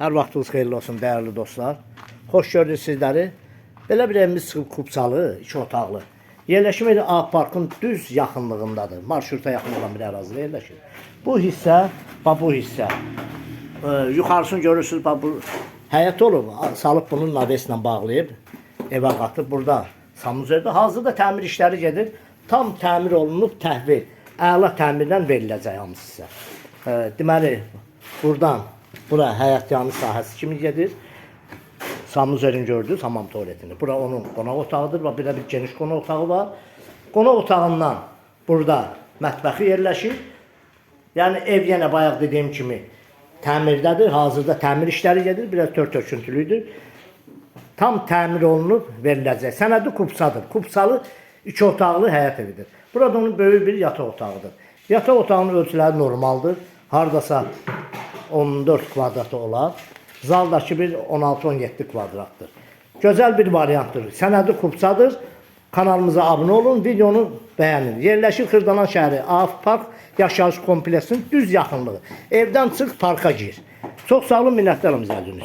Hər vaxtınız xeyirli olsun dəyərli dostlar. Xoş gördük sizləri. Belə bir evimiz çıxıb Kupsalı, iki otaqlı. Yerləşim yeri A Parkın düz yaxınlığındadır. Marşruta yaxın olan bir ərazidə yerləşir. Bu hissə, bax bu hissə. E, yuxarısını görürsünüz, bax bu həyət olub. Salıb bunun naveslə bağlayıb evə qatıb burada sanuzerdə. Hazırda təmir işləri gedir. Tam təmir olunub təhvil. Əla təmirdən veriləcək hamısı sizə. E, deməli, buradan bura həyət yanı sahəsi kimi gedir. Samuzerin gördüyünüz hamam tualetini. Bura onun qonaq otağıdır. Bax belə bir geniş qonaq otağı var. Qonaq otağından burada mətbəxi yerləşir. Yəni ev yenə bayaq dediyim kimi təmirdədir. Hazırda təmir işləri gedir. Biraz tör töküntülüdür. Tam təmir olunub veriləcək. Sənədi kupsadır. Kupsalı iki otaqlı həyət evidir. Burada onun böyük bir yataq otağıdır. Yataq otağının ölçüləri normaldır. Hardasa 14 kvadratı olar. Zaldakı bir 16-17 kvadratdır. Gözəl bir variantdır. Sənədi kupsadır. Kanalımıza abunə olun, videonu bəyənin. Yerləşir Xırdalan şəhəri, Af Park yaşayış kompleksinin düz yaxınlığı. Evdən çıx parka gir. Çox sağ olun, minnətdarım üçün.